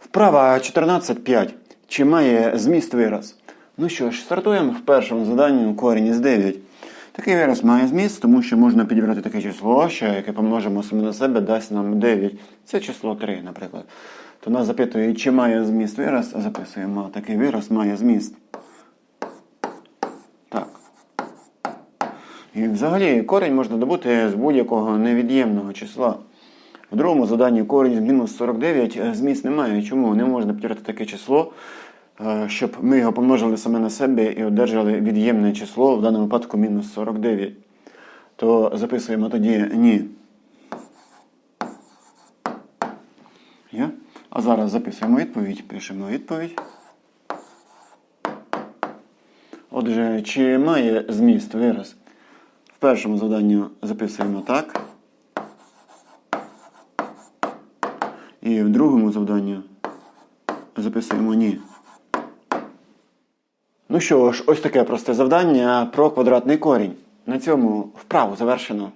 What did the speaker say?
Вправа 14.5. Чи має зміст вираз? Ну що ж, стартуємо в першому заданні корінь із 9. Такий вираз має зміст, тому що можна підібрати таке число, що яке помножимо саме на себе, дасть нам 9. Це число 3, наприклад. То нас запитує, чи має зміст вираз, записуємо, такий вираз має зміст. Так. І взагалі корінь можна добути з будь-якого невід'ємного числа. В другому заданні корінь з мінус 49 е, зміст немає. Чому? Не можна підібрати таке число, е, щоб ми його помножили саме на себе і одержали від'ємне число, в даному випадку мінус 49. То записуємо тоді ні. Є? А зараз записуємо відповідь, пишемо відповідь. Отже, чи має зміст вираз? В першому завданні записуємо так. І в другому завданні записуємо ні. Ну що ж, ось таке просте завдання про квадратний корінь. На цьому вправу завершено.